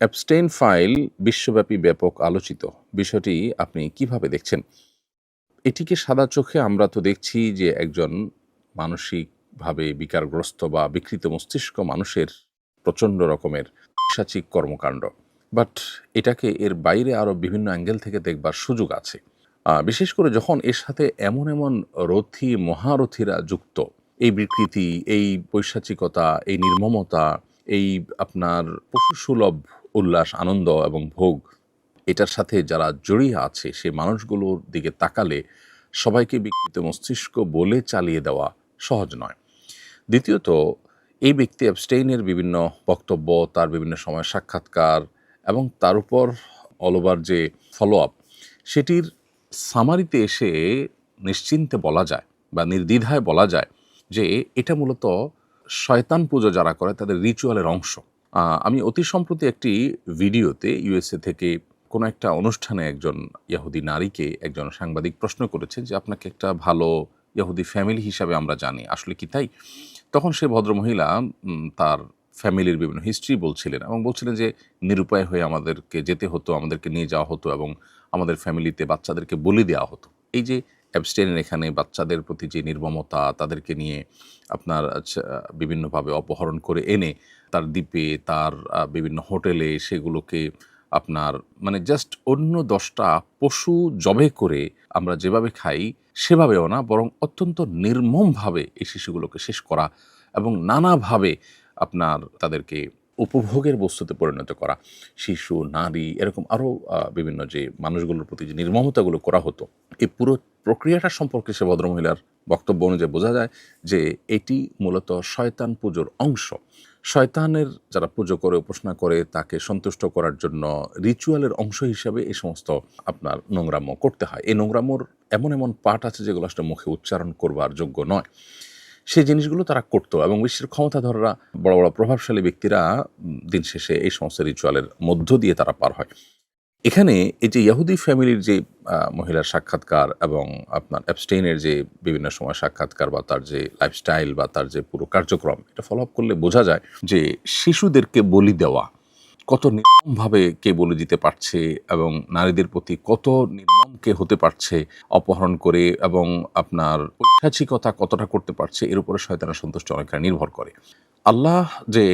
Abstain file বিশ্বব্যাপী ব্যাপক আলোচিত। বিষয়টি আপনি কীভাবে দেখছেন? এটিকে সাদা চোখে আমরা তো দেখছি যে একজন মানসিকভাবে বিকারগ্রস্ত বা বিকৃত মস্তিষ্ক মানুষের প্রচণ্ড রকমের সাচিক কর্মকাণ্ড। বাট এটাকে এর বাইরে আরও বিভিন্ন অ্যাঙ্গেল থেকে দেখবার সুযোগ আছে। বিশেষ করে যখন এর সাথে এমন এমন রথী, মহারথীরা যুক্ত, এই বিকৃতি, এই পৈশাচিকতা, এই নির্মমতা, এই আপনার পশুসুলভ উল্লাস, আনন্দ এবং ভোগ, এটার সাথে যারা জড়িয়ে আছে সে মানুষগুলোর দিকে তাকালে সবাইকে বিকৃত মস্তিষ্ক বলে চালিয়ে দেওয়া সহজ নয়। দ্বিতীয়ত, এই ব্যক্তি অ্যাবস্টেইনের বিভিন্ন বক্তব্য, তার বিভিন্ন সময় সাক্ষাৎকার এবং তার উপর ওভার যে ফলো আপ সেটির সামারিতে এসে নিশ্চিন্তে বলা যায় বা নির্দ্বিধায় বলা যায় যে এটা মূলত শয়তান পুজো যারা করে, তাদের রিচুয়ালের অংশ। আমি অতি সম্প্রতি একটি ভিডিওতে ইউএসএ থেকে কোনো একটা অনুষ্ঠানে একজন ইয়াহুদি নারীকে একজন সাংবাদিক প্রশ্ন করেছে যে, আপনাকে একটা ভালো ইয়াহুদি ফ্যামিলি হিসাবে আমরা জানি। আসলে কি তাই? তখন সে ভদ্রমহিলা তার ফ্যামিলির বিভিন্ন হিস্ট্রি বলছিলেন এবং বলছিলেন যে, নিরুপায় হয়ে আমাদেরকে যেতে হতো, আমাদেরকে নিয়ে যাওয়া হতো এবং আমাদের ফ্যামিলিতে বাচ্চাদেরকে বলি দেওয়া হতো। এই যে অ্যাবস্টেনের এখানে বাচ্চাদের প্রতি যে নির্মমতা তাদেরকে নিয়ে আপনার আচ্ছা, বিভিন্নভাবে অপহরণ করে এনে তার দ্বীপে তার বিভিন্ন হোটেলে সেগুলোকে আপনার মানে জাস্ট অন্য দশটা পশু জবে করে আমরা যেভাবে খাই সেভাবেও না বরং অত্যন্ত নির্মমভাবে এই শিশুগুলোকে শেষ করা এবং নানাভাবে আপনার তাদেরকে উপভোগের বস্তুতে পরিণত করা। শিশু নারী এরকম আরও বিভিন্ন যে মানুষগুলোর প্রতি যে নির্মমতাগুলো করা হতো এই পুরো প্রক্রিয়াটা সম্পর্কে সে ভদ্রমহিলার বক্তব্য অনুযায়ী বোঝা যায় যে এটি মূলত শয়তান পুজোর অংশ। শয়তানের যারা পুজো করে, উপাসনা করে, তাকে সন্তুষ্ট করার জন্য রিচুয়ালের অংশ হিসাবে এই সমস্ত আপনার নোংরাম্য করতে হয়। এই নোংরাম্যর এমন এমন পাঠ আছে যেগুলো আসলে মুখে উচ্চারণ করবার যোগ্য নয়। সেই জিনিসগুলো তারা করতো এবং বিশ্বের ক্ষমতাধররা বড় বড় প্রভাবশালী ব্যক্তিরা দিন শেষে এই সমস্ত রিচুয়ালের মধ্য দিয়ে তারা পার হয়। এখানে এই যে ইয়াহুদি ফ্যামিলির যে মহিলার সাক্ষাৎকার এবং আপনার অ্যাবস্টেইনের যে বিভিন্ন সময় সাক্ষাৎকার বা তার যে লাইফস্টাইল বা তার যে পুরো কার্যক্রম, এটা ফলো আপ করলে বোঝা যায় যে শিশুদেরকে বলি দেওয়া কত নির্মমভাবে কে বলে দিতে পারছে এবং নারীদের প্রতি কত নির্মম কে হতে পারছে, অপহরণ করে এবং আপনার ঐতিহাসিকতা কতটা করতে পারছে, এর উপরে শয়তানের সন্তুষ্টি অনেকটা নির্ভর করে। আল্লাহ যে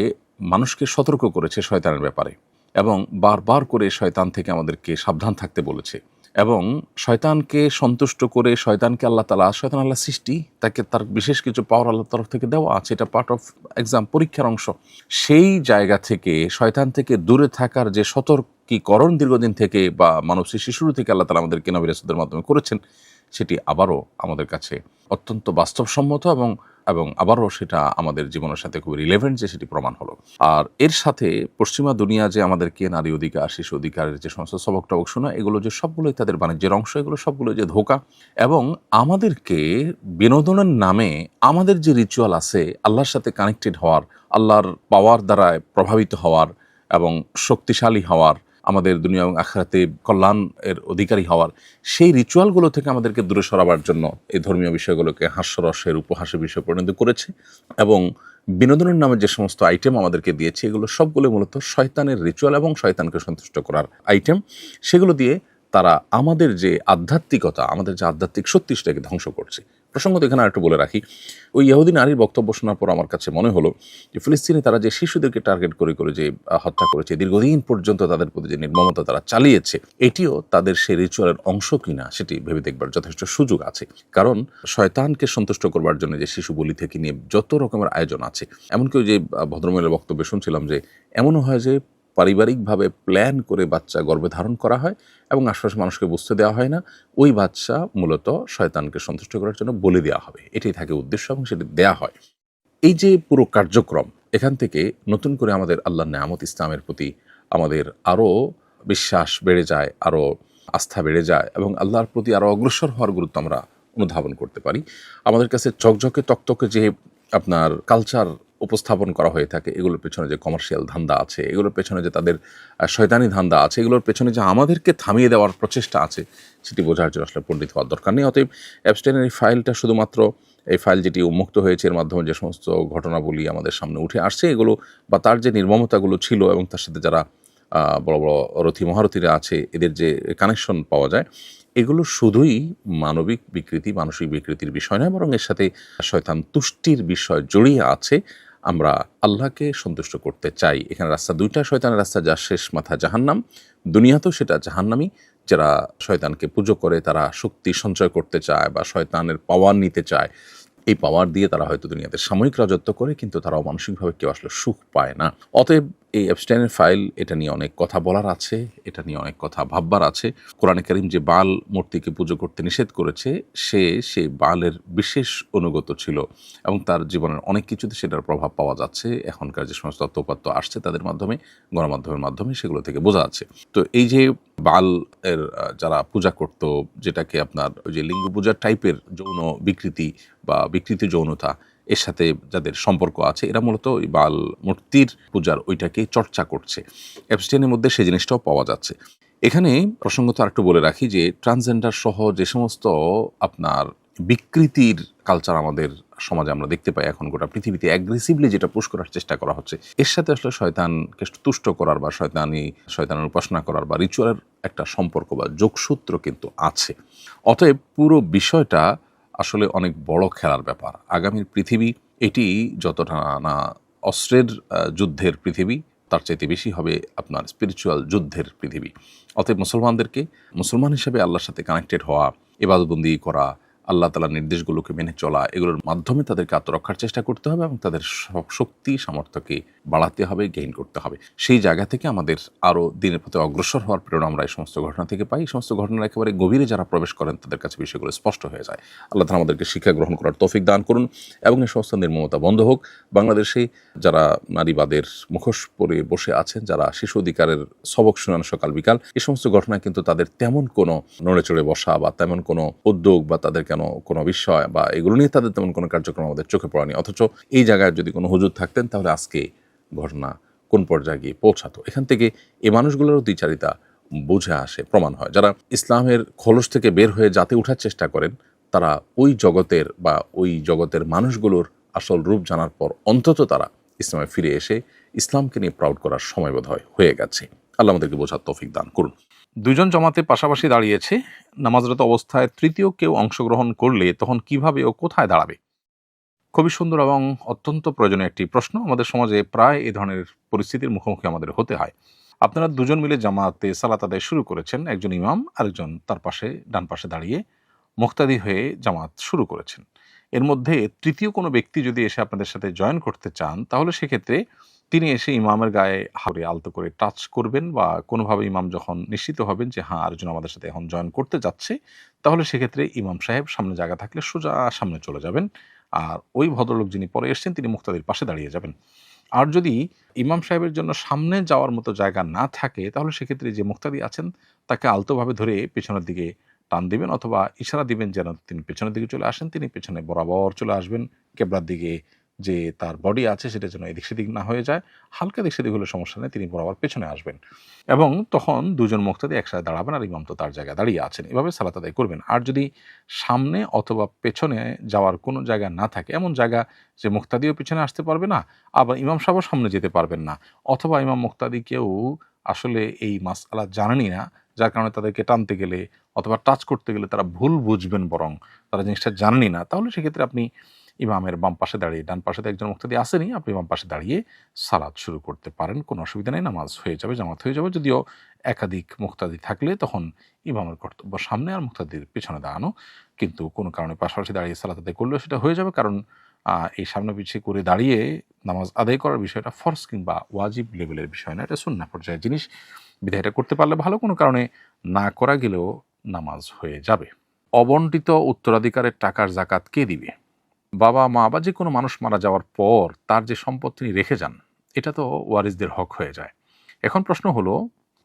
মানুষকে সতর্ক করেছে শয়তানের ব্যাপারে এবং বারবার করে শয়তান থেকে আমাদেরকে সাবধান থাকতে বলেছে। এবং শয়তানকে সন্তুষ্ট করে শয়তানকে আল্লাহ তালা, শয়তান আল্লাহ সৃষ্টি, তাকে তার বিশেষ কিছু পাওয়ার আল্লাহ তরফ থেকে দেওয়া আছে। এটা পার্ট অফ এক্সাম পরীক্ষার অংশ। সেই জায়গা থেকে, শয়তান থেকে দূরে থাকার যে সতর্কীকরণ দীর্ঘদিন থেকে বা মানব সৃষ্টি শুরু থেকে আল্লাহ তালা আমাদের কেনাবি রাসুদের মাধ্যমে করেছেন সেটি আবারও আমাদের কাছে অত্যন্ত বাস্তবসম্মত এবং এবং আবারও সেটা আমাদের জীবনের সাথে খুব রিলেভেন্ট যে সেটি প্রমাণ হলো। আর এর সাথে পশ্চিমা দুনিয়া যে আমাদেরকে নারী অধিকার, শিশু অধিকারের যে সমস্ত সবক টবক শোনা এগুলো যে সবগুলোই তাদের বাণিজ্যের অংশ, এগুলো সবগুলো যে ধোকা। এবং আমাদেরকে বিনোদনের নামে আমাদের যে রিচুয়াল আছে, আল্লাহর সাথে কানেক্টেড হওয়ার, আল্লাহর পাওয়ার দ্বারা প্রভাবিত হওয়ার এবং শক্তিশালী হওয়ার আমাদের দুনিয়া এবং আখরাতে কল্যাণ এর অধিকারী হওয়ার সেই রিচুয়ালগুলো থেকে আমাদেরকে দূরে সরাবার জন্য এই ধর্মীয় বিষয়গুলোকে হাস্যরসের উপহাসের বিষয়ে পরিণত করেছে এবং বিনোদনের নামে যে সমস্ত আইটেম আমাদেরকে দিয়েছে, এগুলো সবগুলো মূলত শয়তানের রিচুয়াল এবং শয়তানকে সন্তুষ্ট করার আইটেম সেগুলো দিয়ে তারা আমাদের যে আধ্যাত্মিকতা, আমাদের যে আধ্যাত্মিক সত্যি সেটাকে ধ্বংস করছে। প্রসঙ্গত এখানে আরেকটু বলে রাখি, ওই ইহুদি নারীর বক্তব্য শোনার পর আমার কাছে মনে হলো যে ফিলিস্তিনে তারা যে শিশুদেরকে টার্গেট করে করে যে হত্যা করেছে, দীর্ঘদিন পর্যন্ত তাদের প্রতি যে নির্মমতা তারা চালিয়েছে, এটিও তাদের সেই রিচুয়ালের অংশ কিনা সেটি ভেবে দেখবার যথেষ্ট সুযোগ আছে। কারণ শয়তানকে সন্তুষ্ট করবার জন্য যে শিশু বলি থেকে নিয়ে যত রকমের আয়োজন আছে, এমনকি ওই যে ভদ্রমহিলার বক্তব্যে শুনছিলাম যে, এমনও হয় যে পারিবারিকভাবে প্ল্যান করে বাচ্চা গর্ভে ধারণ করা হয় এবং আশপাশের মানুষকে বুঝতে দেওয়া হয় না, ওই বাচ্চা মূলত শয়তানকে সন্তুষ্ট করার জন্য বলে দেওয়া হবে। এটাই থাকে উদ্দেশ্য এবং সেটি দেয়া হয়। এই যে পুরো কার্যক্রম, এখান থেকে নতুন করে আমাদের আল্লাহ নেয়ামত ইসলামের প্রতি আমাদের আরও বিশ্বাস বেড়ে যায়, আরও আস্থা বেড়ে যায় এবং আল্লাহর প্রতি আরও অগ্রসর হওয়ার গুরুত্ব আমরা অনুধাবন করতে পারি। আমাদের কাছে চকচকে, তকতকে যে আপনার কালচার উপস্থাপন করা হয়ে থাকে, এগুলোর পেছনে যে কমার্শিয়াল ধান্দা আছে, এগুলোর পেছনে যে তাদের শয়তানি ধান্দা আছে, এগুলোর পেছনে যে আমাদেরকে থামিয়ে দেওয়ার প্রচেষ্টা আছে, সেটি বোঝার জন্য আসলে পণ্ডিত হওয়ার দরকার নেই। অতএব অ্যাবস্টেনের ফাইলটা শুধুমাত্র এই ফাইল যেটি উন্মুক্ত হয়েছে, এর মাধ্যমে যে সমস্ত ঘটনাবলী আমাদের সামনে উঠে আসছে, এগুলো বা তার যে নির্মমতাগুলো ছিল এবং তার সাথে যারা বড় বড় রথী মহারথীরা আছে, এদের যে কানেকশন পাওয়া যায়, এগুলো শুধুই মানবিক বিকৃতি, মানসিক বিকৃতির বিষয় নয়, বরং এর সাথে শয়তান তুষ্টির বিষয় জড়িয়ে আছে। আমরা আল্লাহকে সন্তুষ্ট করতে চাই। এখানে রাস্তা দুইটা, শয়তানের রাস্তা যা শেষ মাথা জাহান্নাম। দুনিয়াতেও সেটা জাহান্নামি। যারা শয়তানকে পুজো করে, তারা শক্তি সঞ্চয় করতে চায় বা শয়তানের পাওয়ার নিতে চায়। এই পাওয়ার দিয়ে তারা হয়তো দুনিয়াতে সাময়িক রাজত্ব করে, কিন্তু তারাও মানসিকভাবে কেউ আসলে সুখ পায় না। অতএব এই অ্যাবস্টাইনের ফাইল এটা নিয়ে অনেক কথা বলার আছে, এটা নিয়ে অনেক কথা ভাববার আছে। কোরআনে করিম যে বাল মূর্তিকে পুজো করতে নিষেধ করেছে, সে সেই বালের বিশেষ অনুগত ছিল এবং তার জীবনের অনেক কিছুতে সেটার প্রভাব পাওয়া যাচ্ছে। এখনকার যে সমস্ত তথ্যপাত্য আসছে তাদের মাধ্যমে, গণমাধ্যমের মাধ্যমে সেগুলো থেকে বোঝা যাচ্ছে। তো এই যে বাল এর যারা পূজা করত, যেটাকে আপনার ওই যে লিঙ্গ পূজার টাইপের যৌন বিকৃতি বা বিকৃতি যৌনতা এর সাথে যাদের সম্পর্ক আছে, এরা মূলত বাল মূর্তির পূজার ওইটাকে চর্চা করছে। অ্যাবস্টেনের মধ্যে সেই জিনিসটাও পাওয়া যাচ্ছে। এখানে প্রসঙ্গত আরেকটু বলে রাখি যে ট্রান্সজেন্ডার সহ যে সমস্ত আপনার বিকৃতির কালচার আমাদের সমাজে আমরা দেখতে পাই এখন গোটা পৃথিবীতে অ্যাগ্রেসিভলি যেটা পুশ করার চেষ্টা করা হচ্ছে, এর সাথে আসলে শয়তানকে তুষ্ট করার বা শয়তানি, শয়তানের উপাসনা করার বা রিচুয়ালের একটা সম্পর্ক বা যোগসূত্র কিন্তু আছে। অতএব পুরো বিষয়টা আসলে অনেক বড় খেলার ব্যাপার। আগামীর পৃথিবী এটি যতটা না অস্ত্রের যুদ্ধের পৃথিবী, তার চাইতে বেশি হবে আপনার স্পিরিচুয়াল যুদ্ধের পৃথিবী। অতএব মুসলমানদেরকে, মুসলমান হিসেবে আল্লাহর সাথে কানেক্টেড হওয়া এবাদবন্দি করা আল্লাহ তালার নির্দেশগুলোকে মেনে চলা, এগুলোর মাধ্যমে তাদেরকে আত্মরক্ষার চেষ্টা করতে হবে এবং তাদের শক্তি, সামর্থ্যকে বাড়াতে হবে গেইন করতে হবে। সেই জায়গা থেকে আমাদের আরও দিনের পথে অগ্রসর হওয়ার প্রেরণা আমরা এই সমস্ত ঘটনা থেকে পাই। এই সমস্ত ঘটনার একেবারে গভীরে যারা প্রবেশ করেন, তাদের কাছে বিষয়গুলো স্পষ্ট হয়ে যায়। আল্লাহ তালা আমাদেরকে শিক্ষা গ্রহণ করার তৌফিক দান করুন এবং এই সমস্ত নির্মমতা বন্ধ হোক। বাংলাদেশে যারা নারীবাদের মুখোশ পরে বসে আছেন, যারা শিশু অধিকারের সবক শুনান সকাল বিকাল, এই সমস্ত ঘটনা কিন্তু তাদের তেমন কোনো নড়ে চড়ে বসা বা তেমন কোনো উদ্যোগ বা তাদের কেন কোনো বিষয় বা এগুলো নিয়ে তাদের তেমন কোনো কার্যক্রম আমাদের চোখে পড়েনি? অথচ এই জায়গায় যদি কোনো হুজুর থাকতেন, তাহলে আজকে ঘটনা কোন পর্যায়ে গিয়ে পৌঁছাতো? এখান থেকে এই মানুষগুলোরও দ্বিচারিতা বুঝে আসে, প্রমাণ হয়। যারা ইসলামের খোলস থেকে বের হয়ে যাতে ওঠার চেষ্টা করেন, তারা ওই জগতের বা ওই জগতের মানুষগুলোর আসল রূপ জানার পর অন্তত তারা ইসলামে ফিরে এসে ইসলামকে নিয়ে প্রাউড করার সময় বোধ হয় হয়ে গেছে। আল্লাহ আমাদেরকে বোঝার তৌফিক দান করুন। দুজন জমাতে পাশাপাশি দাঁড়িয়েছে, নামাজরত অবস্থায় তৃতীয় কেউ অংশগ্রহণ করলে তখন কীভাবে ও কোথায় দাঁড়াবে? খুবই সুন্দর এবং অত্যন্ত প্রয়োজনীয় একটি প্রশ্ন। আমাদের সমাজে প্রায় এই ধরনের পরিস্থিতির মুখোমুখি আমাদের হতে হয়। আপনারা দুজন মিলে জামাতে সালাত আদায় শুরু করেছেন। একজন ইমাম, আরেকজন তার পাশে, ডান পাশে দাঁড়িয়ে মুক্তাদি হয়ে জামাত শুরু করেছেন। এর মধ্যে তৃতীয় কোনো ব্যক্তি যদি এসে আপনাদের সাথে জয়েন করতে চান, তাহলে সেক্ষেত্রে তিনি এসে ইমামের গায়ে হাওড়ে আলতো করে টাচ করবেন বা কোনোভাবে ইমাম যখন নিশ্চিত হবেন যে হ্যাঁ আরেকজন আমাদের সাথে এখন জয়েন করতে যাচ্ছে, তাহলে সেক্ষেত্রে ইমাম সাহেব সামনে জায়গা থাকলে সোজা সামনে চলে যাবেন। আর ওই ভদ্রলোক যিনি পরে এসেছেন, তিনি মুক্তাদির পাশে দাঁড়িয়ে যাবেন। আর যদি ইমাম সাহেবের জন্য সামনে যাওয়ার মতো জায়গা না থাকে, তাহলে সেক্ষেত্রে যে মুক্তাদি আছেন, তাকে আলতোভাবে ধরে পেছনের দিকে টান দিবেন অথবা ইশারা দিবেন যেন তিনি পেছনের দিকে চলে আসেন। তিনি পেছনে বরাবর চলে আসবেন। কেবলার দিকে যে তার বডি আছে সেটা যেন এদিক সেদিক না হয়ে যায়, হালকা দিক সেদিক হলে সমস্যা নেই, তিনি বরাবর পেছনে আসবেন। এবং তখন দুজন মুক্তাদি একসাথে দাঁড়াবেন আর ইমাম তো তার জায়গায় দাঁড়িয়ে আছেন। এভাবে সালাত আদায় করবেন। আর যদি সামনে অথবা পেছনে যাওয়ার কোনো জায়গা না থাকে, এমন জায়গা যে মুক্তাদিও পিছনে আসতে পারবে না, আবার ইমাম সাহেবও সামনে যেতে পারবেন না, অথবা ইমাম মুক্তাদি কেউ আসলে এই মাসআলা জানেনই না, যার কারণে তাদেরকে টানতে গেলে অথবা টাচ করতে গেলে তারা ভুল বুঝবেন বরং, তারা জিনিসটা জানেনই না, তাহলে সেক্ষেত্রে আপনি ইমামের বাম পাশে দাঁড়িয়ে, ডান পাশে একজন মুক্তাদি আসেনি, আপনি বাম পাশে দাঁড়িয়ে সালাদ শুরু করতে পারেন, কোনো অসুবিধা নেই, নামাজ হয়ে যাবে, জামাত হয়ে যাবে, যদিও একাধিক মুক্তাদি থাকলে তখন ইমামের কর্তব্য সামনে আর মুক্তাদির পেছনে দাঁড়ানো, কিন্তু কোনো কারণে পাশাপাশি দাঁড়িয়ে সালাত আদায় করলেও সেটা হয়ে যাবে, কারণ এই সামনে পিছিয়ে করে দাঁড়িয়ে নামাজ আদায় করার বিষয়টা ফরজ কিংবা ওয়াজিব লেভেলের বিষয় না, এটা সুন্না পর্যায়ের জিনিস বিধায় এটা করতে পারলে ভালো, কোনো কারণে না করা গেলেও নামাজ হয়ে যাবে। অবন্টিত উত্তরাধিকারের টাকার জাকাত কে দিবে? বাবা, মা বা যে কোনো মানুষ মারা যাওয়ার পর তার যে সম্পদ তিনি রেখে যান, এটা তো ওয়ারিসদের হক হয়ে যায়। এখন প্রশ্ন হলো,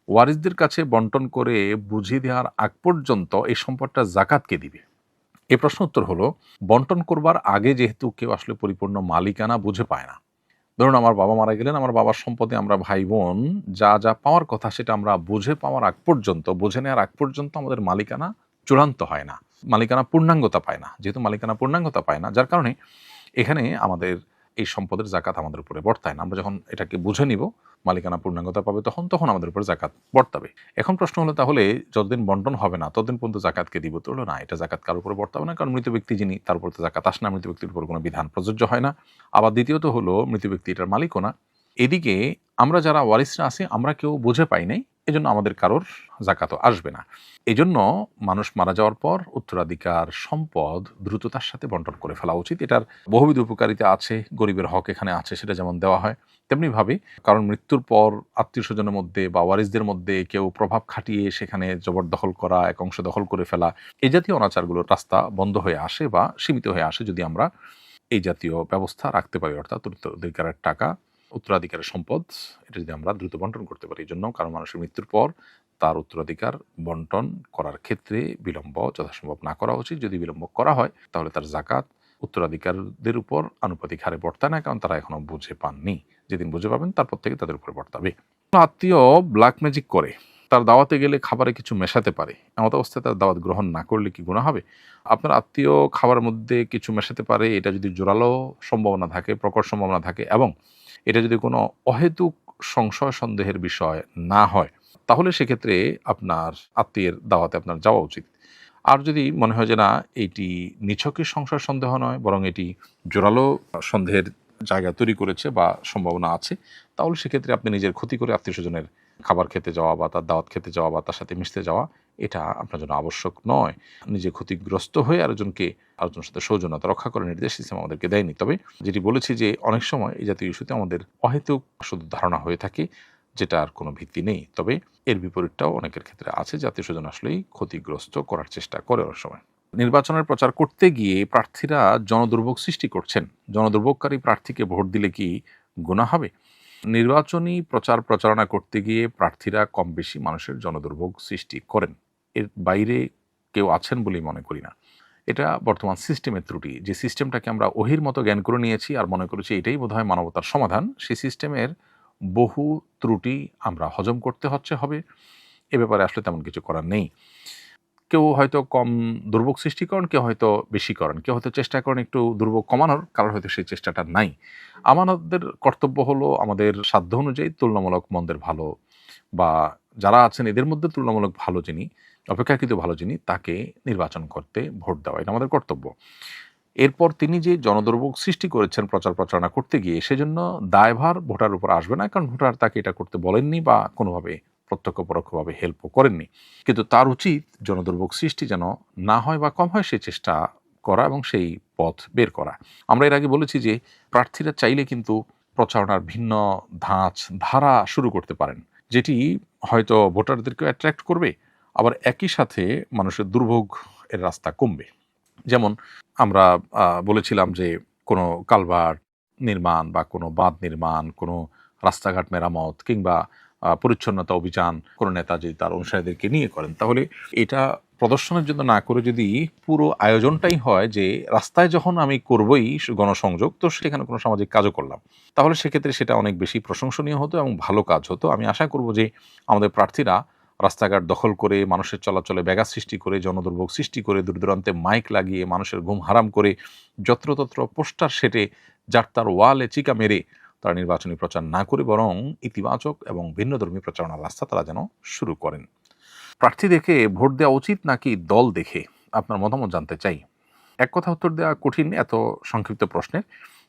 ওয়ারিসদের কাছে বন্টন করে বুঝিয়ে দেওয়ার আগ পর্যন্ত এই সম্পদটা জাকাত কে দিবে? এ প্রশ্ন উত্তর হলো, বন্টন করবার আগে যেহেতু কেউ আসলে পরিপূর্ণ মালিকানা বুঝে পায় না। ধরুন আমার বাবা মারা গেলেন, আমার বাবার সম্পদে আমরা ভাই বোন যা যা পাওয়ার কথা সেটা আমরা বুঝে পাওয়ার আগ পর্যন্ত, বুঝে নেওয়ার আগ পর্যন্ত আমাদের মালিকানা চূড়ান্ত হয় না, মালিকানা পূর্ণাঙ্গতা পায় না, যেহেতু মালিকানা পূর্ণাঙ্গতা পায় না, যার কারণে এখানে আমাদের এই সম্পদের জাকাত আমাদের উপরে বর্তায় না। আমরা যখন এটাকে বুঝে নিব, মালিকানা পূর্ণাঙ্গতা পাবে, তখন তখন আমাদের উপরে জাকাত বর্তাবে। এখন প্রশ্ন হলো, তাহলে যতদিন বন্টন হবে না, ততদিন পর্যন্ত জাকাতকে দিব তো না? এটা জাকাত কারোর উপরে বর্তাবে না? কারণ মৃত ব্যক্তি যিনি, তার উপর তো জাকাত আসে না, মৃত ব্যক্তির উপর কোনো বিধান প্রযোজ্য হয় না। আবার দ্বিতীয়ত হলো, মৃত ব্যক্তি এটার মালিকও না। এদিকে আমরা যারা ওয়ারিসরা আছি, আমরা কেউ বুঝে পাই নাই এজন্য আমাদের কারোর জাকাতও আসবে না। এজন্য মানুষ মারা যাওয়ার পর উত্তরাধিকার, সম্পদ দ্রুততার সাথে বন্টন করে ফেলা উচিত। এটার বহুবিধ উপকারিতা আছে, গরিবের হক এখানে আছে, সেটা যেমন দেওয়া হয় তেমনিভাবে কারণ মৃত্যুর পর আত্মীয় স্বজনের মধ্যে বা ওয়ারিসদের মধ্যে কেউ প্রভাব খাটিয়ে সেখানে জবরদখল করা, এক অংশ দখল করে ফেলা এই জাতীয় অনাচারগুলোর রাস্তা বন্ধ হয়ে আসে বা সীমিত হয়ে আসে যদি আমরা এই জাতীয় ব্যবস্থা রাখতে পারি, অর্থাৎ উত্তরাধিকারের টাকা উত্তরাধিকারের সম্পদ, এটা যদি আমরা দ্রুত বন্টন করতে পারি এই জন্য কারণ মানুষের মৃত্যুর পর তার উত্তরাধিকার বন্টন করার ক্ষেত্রে বিলম্ব যথাসম্ভব না করা উচিত। যদি বিলম্ব করা হয়, তাহলে তার জাকাত উত্তরাধিকারদের উপর আনুপাতিক হারে বর্তায় না কারণ তারা এখনও বুঝে পাননি। যেদিন বুঝে পাবেন, তারপর থেকে তাদের উপরে বর্তাবে। আত্মীয় ব্ল্যাক ম্যাজিক করে, তার দাওয়াতে গেলে খাবারে কিছু মেশাতে পারে। এমত অবস্থায় তার দাওয়াত গ্রহণ না করলে কি গুণা হবে? আপনার আত্মীয় খাবারের মধ্যে কিছু মেশাতে পারে, এটা যদি জোরালো সম্ভাবনা থাকে, প্রকট সম্ভাবনা থাকে, এবং এটা যদি কোনো অহেতুক সংশয় সন্দেহের বিষয় না হয়, তাহলে সেক্ষেত্রে আপনার আত্মীয়ের দাওয়াতে আপনার যাওয়া উচিত। আর যদি মনে হয় যে না, এটি নিছকের সংশয় সন্দেহ নয়, বরং এটি জোরালো সন্দেহের জায়গা তৈরি করেছে বা সম্ভাবনা আছে, তাহলে সেক্ষেত্রে আপনি নিজের ক্ষতি করে আত্মীয় স্বজনের খাবার খেতে যাওয়া বা তার দাওয়াত খেতে যাওয়া বা তার সাথে মিশতে যাওয়া, এটা আপনার জন্য আবশ্যক নয়। নিজে ক্ষতিগ্রস্ত হয়ে আরেকজনকে আরেকজনের সাথে সৌজন্যতা রক্ষা করার নির্দেশ সিস্টেম আমাদেরকে দেয়নি। তবে যেটি বলেছি যে অনেক সময় এই জাতীয় ইস্যুতে আমাদের অহেতুক শুধু ধারণা হয়ে থাকে, যেটা আর কোনো ভিত্তি নেই। তবে এর বিপরীতটাও অনেকের ক্ষেত্রে আছে, জাতীয় স্বজন আসলেই ক্ষতিগ্রস্ত করার চেষ্টা করে অনেক সময়। নির্বাচনের প্রচার করতে গিয়ে প্রার্থীরা জনদুর্ভোগ সৃষ্টি করছেন। জনদুর্ভোগকারী প্রার্থীকে ভোট দিলে কি গুণা হবে? নির্বাচনী প্রচার প্রচারণা করতে গিয়ে প্রার্থীরা কম বেশি মানুষের জনদুর্ভোগ সৃষ্টি করেন। এর বাইরে কেউ আছেন বলেই মনে করি না। এটা বর্তমান সিস্টেমের ত্রুটি। যে সিস্টেমটাকে আমরা ওহির মতো জ্ঞান করে নিয়েছি আর মনে করেছি এটাই বোধহয় মানবতার সমাধান, সেই সিস্টেমের বহু ত্রুটি আমরা হজম করতে হচ্ছে হবে। এ ব্যাপারে আসলে তেমন কিছু করার নেই। কেউ হয়তো কম দুর্ভোগ সৃষ্টি করেন, কেউ হয়তো বেশি করেন। কেউ হয়তো চেষ্টা করেন একটু দুর্ভোগ কমানোর কারণ হয়তো সেই চেষ্টাটা নাই। আমাদের কর্তব্য হলো আমাদের সাধ্য অনুযায়ী তুলনামূলক মন্দের ভালো বা যারা আছেন এদের মধ্যে তুলনামূলক ভালো যিনি অপেক্ষাকৃত ভালো যিনি, তাকে নির্বাচন করতে ভোট দেওয়া, এটা আমাদের কর্তব্য। এরপর তিনি যে জনদুর্ভোগ সৃষ্টি করেছেন প্রচার প্রচারণা করতে গিয়ে, সেজন্য দায়ভার ভোটার উপর আসবে না, কারণ ভোটার তাকে এটা করতে বলেননি বা কোনোভাবে প্রত্যক্ষ পরোক্ষভাবে হেল্পও করেননি। কিন্তু তার উচিত জনদুর্ভোগ সৃষ্টি যেন না হয় বা কম হয়, সে চেষ্টা করা এবং সেই পথ বের করা। আমরা এর আগে বলেছি যে, প্রার্থীরা চাইলে কিন্তু প্রচারণার ভিন্ন ধাঁচ, ধারা শুরু করতে পারেন, যেটি হয়তো ভোটারদেরকেও অ্যাট্রাক্ট করবে আবার একই সাথে মানুষের দুর্ভোগ এর রাস্তা কমবে। যেমন আমরা বলেছিলাম যে কোনো কালভার্ট নির্মাণ বা কোনো বাঁধ নির্মাণ, কোনো রাস্তাঘাট মেরামত কিংবা পরিচ্ছন্নতা অভিযান কোনো নেতা যদি তার অনুসারীদেরকে নিয়ে করেন, তাহলে এটা প্রদর্শনের জন্য না করে যদি পুরো আয়োজনটাই হয় যে রাস্তায় যখন আমি করবই গণসংযোগ, তো সেখানে কোনো সামাজিক কাজও করলাম। তাহলে সেক্ষেত্রে সেটা অনেক বেশি প্রশংসনীয় হতো এবং ভালো কাজ হতো। আমি আশা করব যে আমাদের প্রার্থীরা রাস্তাঘাট দখল করে, মানুষের চলাচলে ব্যাঘাত সৃষ্টি করে, জনদুর্ভোগ সৃষ্টি করে দূর দূরান্তে মাইক লাগিয়ে, মানুষের ঘুম হারাম করে, যত্রতত্র পোস্টার সেটে যার তার ওয়ালে চিকা মেরে তারা নির্বাচনী প্রচার না করে বরং ইতিবাচক এবং ভিন্নধর্মী প্রচারণার রাস্তা তারা যেন শুরু করেন। প্রার্থী দেখে ভোট দেওয়া উচিত নাকি দল দেখে? আপনার মতামত জানতে চাই। এক কথা উত্তর দেওয়া কঠিন, এত সংক্ষিপ্ত প্রশ্নের।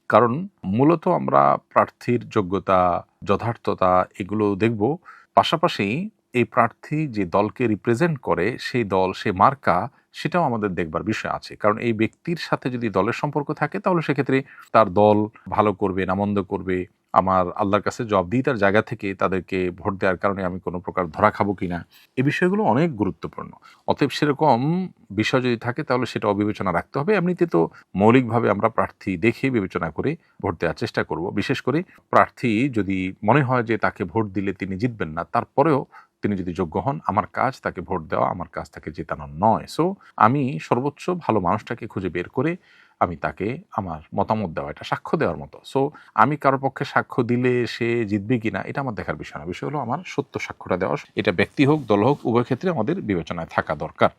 কারণ মূলত আমরা প্রার্থীর যোগ্যতা, যথার্থতা এগুলো দেখব। পাশাপাশি এই প্রার্থী যে দলকে রিপ্রেজেন্ট করে, সেই দল, সে মার্কা, সেটাও আমাদের দেখবার বিষয় আছে। কারণ এই ব্যক্তির সাথে যদি দলের সম্পর্ক থাকে, তাহলে সেক্ষেত্রে তার দল ভালো করবে নামন্দ করবে। আমার আল্লাহর কাছে জবাবদিহিতার জায়গা থেকে তাদেরকে ভোট দেওয়ার কারণে আমি কোনো প্রকার ধরা খাব কিনা, এই বিষয়গুলো অনেক গুরুত্বপূর্ণ। অতএব সেরকম বিষয় যদি থাকে, তাহলে সেটা অবিবেচনা রাখতে হবে। এমনিতে তো মৌলিকভাবে আমরা প্রার্থী দেখে বিবেচনা করে ভোট দেওয়ার চেষ্টা করব। বিশেষ করে প্রার্থী যদি মনে হয় যে তাকে ভোট দিলে তিনি জিতবেন না, তারপরেও তিনি যদি যোগ্য হন, আমার কাজ তাকে ভোট দেওয়া, আমার কাজ তাকে জেতানো নয়। সো আমি সর্বোচ্চ ভালো মানুষটাকে খুঁজে বের করে আমি তাকে আমার মতামত দেওয়া, এটা সাক্ষ্য দেওয়ার মতো। সো আমি কারও পক্ষে সাক্ষ্য দিলে সে জিতবে কি না এটা আমার দেখার বিষয় না। বিষয় হলো আমার সত্য সাক্ষ্যটা দেওয়া। এটা ব্যক্তি হোক, দল হোক, উভয় ক্ষেত্রে আমাদের বিবেচনায় থাকা দরকার।